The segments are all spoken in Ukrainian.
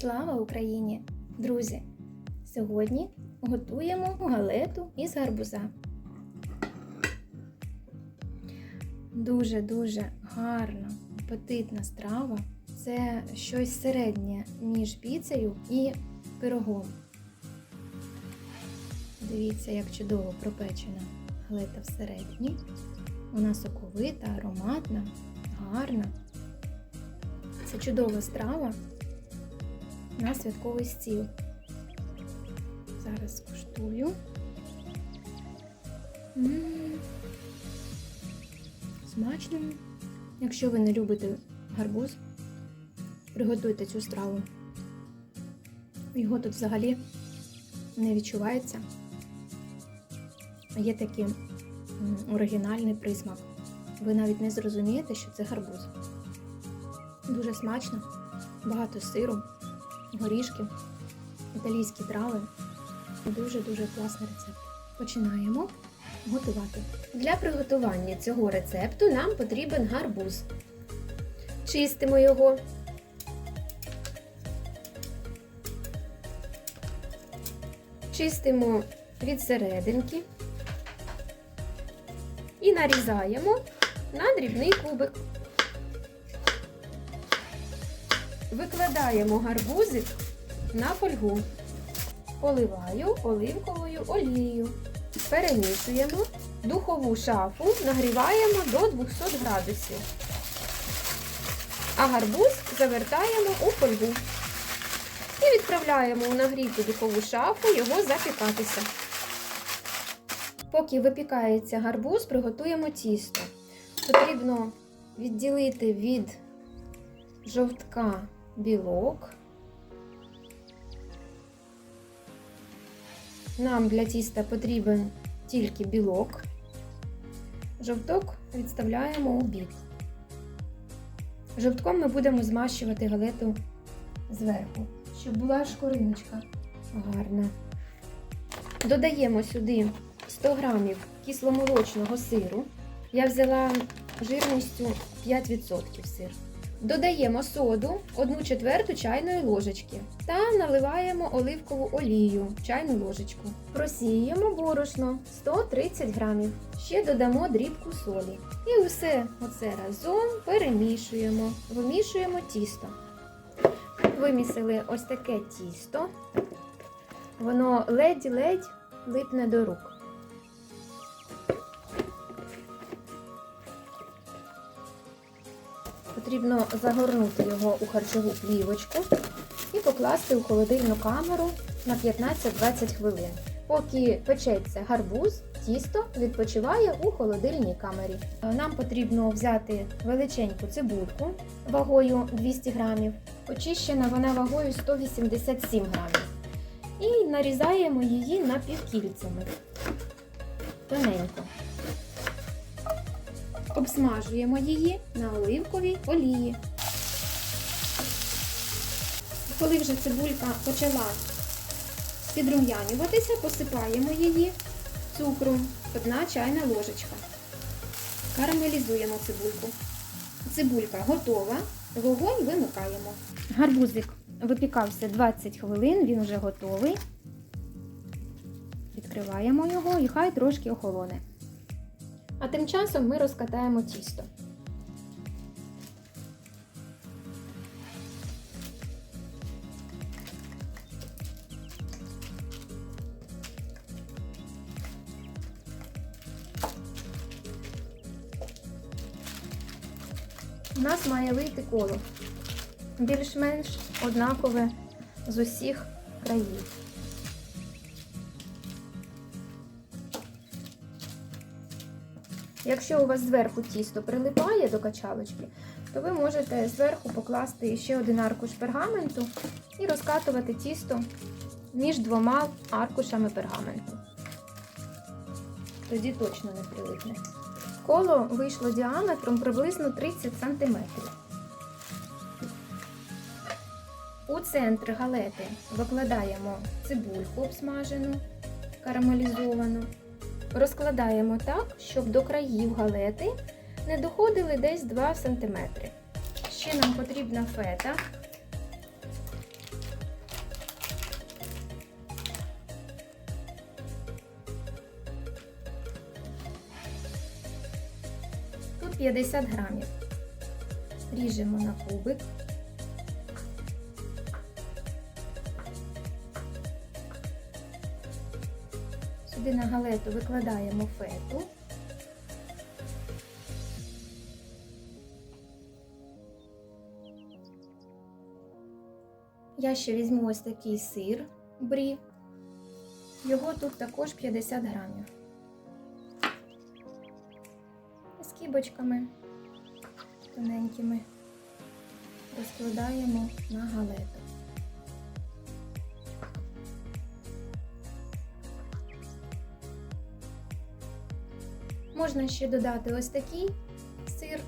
Слава Україні! Друзі! Сьогодні готуємо галету із гарбуза. Дуже-дуже гарна, апетитна страва. Це щось середнє між піцею і пирогом. Дивіться, як чудово пропечена галета всередині. Вона соковита, ароматна, гарна. Це чудова страва на святковий стіл. Зараз скуштую. М, Смачно. Якщо ви не любите гарбуз, приготуйте цю страву. Його тут взагалі не відчувається. Є такий оригінальний присмак. Ви навіть не зрозумієте, що це гарбуз. Дуже смачно, багато сиру, горішки, італійські трави. Дуже-дуже класний рецепт. Починаємо готувати. Для приготування цього рецепту нам потрібен гарбуз. Чистимо його. Чистимо від серединки і нарізаємо на дрібний кубик. Викладаємо гарбузик на фольгу. Поливаю оливковою олією. Перемішуємо. Духову шафу нагріваємо до 200 градусів. А гарбуз завертаємо у фольгу. І відправляємо у нагріту духову шафу його запікатися. Поки випікається гарбуз, приготуємо тісто. Потрібно відділити від жовтка білок. Нам для тіста потрібен тільки білок. Жовток відставляємо у бік. Жовтком ми будемо змащувати галету зверху, щоб була шкориночка гарна. Додаємо сюди 100 грамів кисломолочного сиру. Я взяла жирністю 5% сир. Додаємо соду 1 четверту чайної ложечки та наливаємо оливкову олію чайну ложечку. Просіємо борошно 130 грамів. Ще додамо дрібку солі. І усе оце разом перемішуємо, вимішуємо тісто. Вимісили ось таке тісто. Воно ледь-ледь липне до рук. Потрібно загорнути його у харчову плівочку і покласти у холодильну камеру на 15-20 хвилин. Поки печеться гарбуз, тісто відпочиває у холодильній камері. Нам потрібно взяти величеньку цибульку вагою 200 грамів. Очищена вона вагою 187 грамів. І нарізаємо її напівкільцями. Тоненько. Обсмажуємо її на оливковій олії. Коли вже цибулька почала підрум'янюватися, посипаємо її цукром, одна чайна ложечка. Карамелізуємо цибульку. Цибулька готова, вогонь вимикаємо. Гарбузик випікався 20 хвилин, він вже готовий. Відкриваємо його і хай трошки охолоне. А тим часом ми розкатаємо тісто. У нас має вийти коло більш-менш однакове з усіх країв. Якщо у вас зверху тісто прилипає до качалочки, то ви можете зверху покласти ще один аркуш пергаменту і розкатувати тісто між двома аркушами пергаменту. Тоді точно не прилипне. Коло вийшло діаметром приблизно 30 см. У центр галети викладаємо цибульку обсмажену, карамелізовану. Розкладаємо так, щоб до країв галети не доходили десь 2 см. Ще нам потрібна фета. Тут 50 грамів. Ріжемо на кубик. Сюди на галету викладаємо фету. Я ще візьму ось такий сир брі. Його тут також 50 грамів. З кібочками тоненькими розкладаємо на галету. Можна ще додати ось такий сир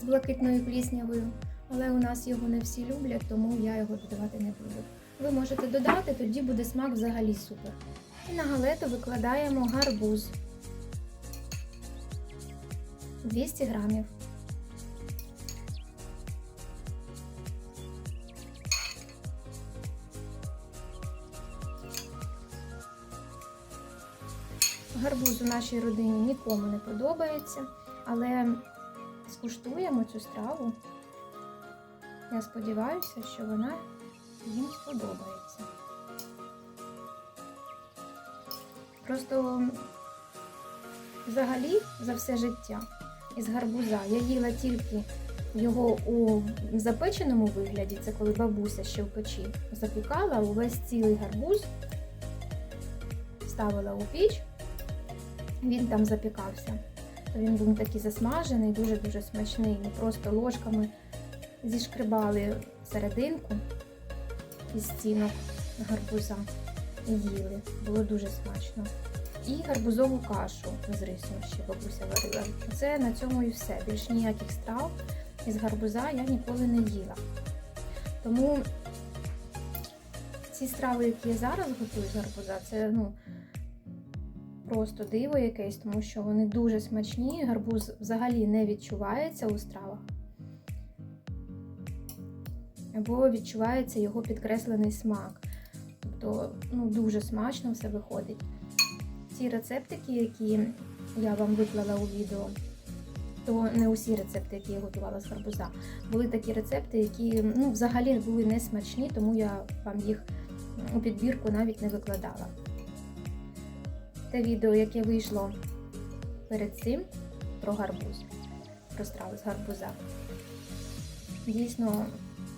з блакитною пліснявою, але у нас його не всі люблять, тому я його додавати не буду. Ви можете додати, тоді буде смак взагалі супер. І на галету викладаємо гарбуз 200 грамів. Гарбуз у нашій родині нікому не подобається, але скуштуємо цю страву. Я сподіваюся, що вона їм сподобається. Просто взагалі за все життя із гарбуза я їла тільки його у запеченому вигляді, це коли бабуся ще в печі запікала увесь цілий гарбуз, ставила у піч, він там запікався. Він був такий засмажений, дуже-дуже смачний. Ми просто ложками зішкрибали серединку із стінок гарбуза і їли. Було дуже смачно. І гарбузову кашу з рисом ще бабуся варила. Це на цьому і все. Більш ніяких страв із гарбуза я ніколи не їла. Тому ці страви, які я зараз готую з гарбуза, це ну, просто диво якесь, тому що вони дуже смачні. Гарбуз взагалі не відчувається у стравах. Або відчувається його підкреслений смак. Тобто ну, дуже смачно все виходить. Ці рецептики, які я вам виклала у відео, то не усі рецепти, які я готувала з гарбуза. Були такі рецепти, які ну, взагалі були не смачні, тому я вам їх у підбірку навіть не викладала. Те відео, яке вийшло перед цим про гарбуз, про страви з гарбуза. Дійсно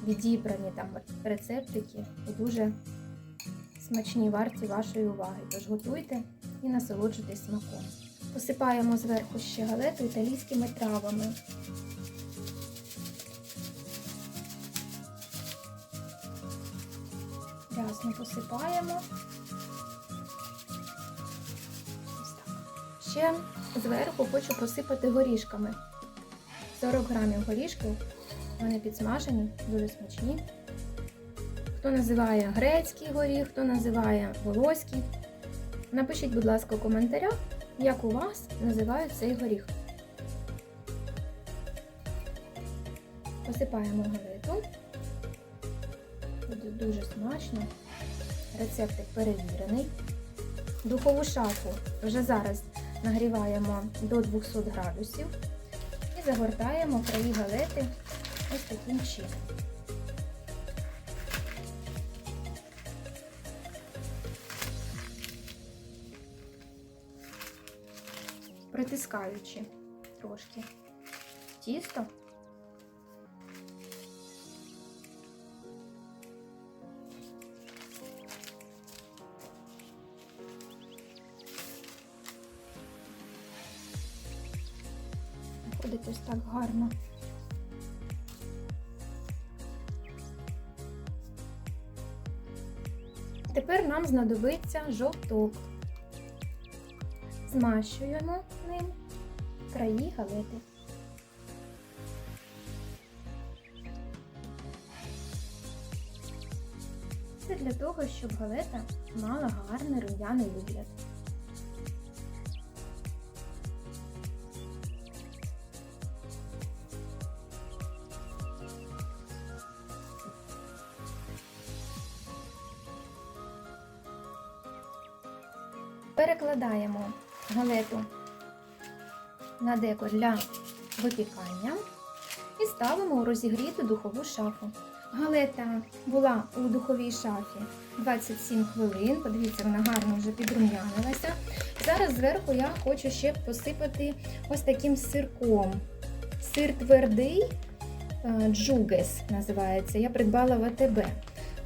відібрані там рецептики і дуже смачні варті вашої уваги. Тож готуйте і насолоджуйтесь смаком. Посипаємо зверху ще галету італійськими травами. Рясно посипаємо. Ще зверху хочу посипати горішками. 40 грамів горішків. Вони підсмажені, дуже смачні. Хто називає грецький горіх, хто називає волоський. Напишіть, будь ласка, у коментарях, як у вас називають цей горіх. Посипаємо галету. Буде дуже смачно. Рецептик перевірений. Духову шафу вже зараз нагріваємо до 200 градусів і загортаємо краї галети ось таким чином. Притискаючи трошки тісто. Виходить ось так гарно. Тепер нам знадобиться жовток. Змащуємо ним краї галети. Це для того, щоб галета мала гарний рум'яний вигляд. Перекладаємо галету на деко для випікання і ставимо у розігріту духову шафу. Галета була у духовій шафі 27 хвилин. Подивіться, вона гарно вже підрум'янилася. Зараз зверху я хочу ще посипати ось таким сирком. Сир твердий, е, джугес називається. Я придбала в АТБ.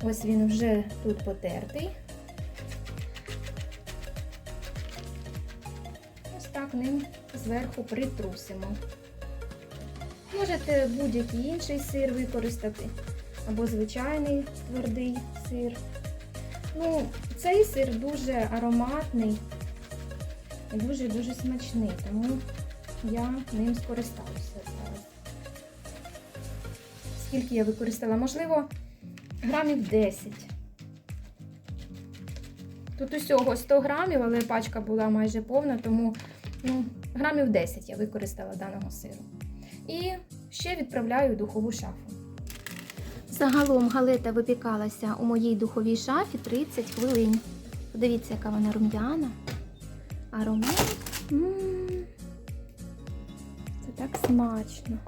Ось він вже тут потертий. Ним зверху притрусимо. Можете будь-який інший сир використати, або звичайний твердий сир. Ну, цей сир дуже ароматний і дуже-дуже смачний, тому я ним скористаюся зараз. Скільки я використала? Можливо, грамів 10. Тут усього 100 грамів, але пачка була майже повна, тому ну, грамів 10 я використала даного сиру. І ще відправляю в духову шафу. Загалом галета випікалася у моїй духовій шафі 30 хвилин. Подивіться, яка вона рум'яна. Аромат. М. Це так смачно.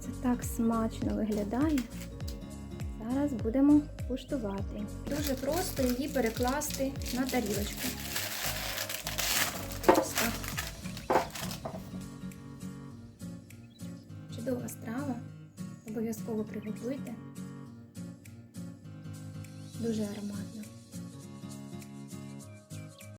Це так смачно виглядає. Зараз будемо куштувати. Дуже просто її перекласти на тарілочку. Так. Чудова страва. Обов'язково приготуйте. Дуже ароматно.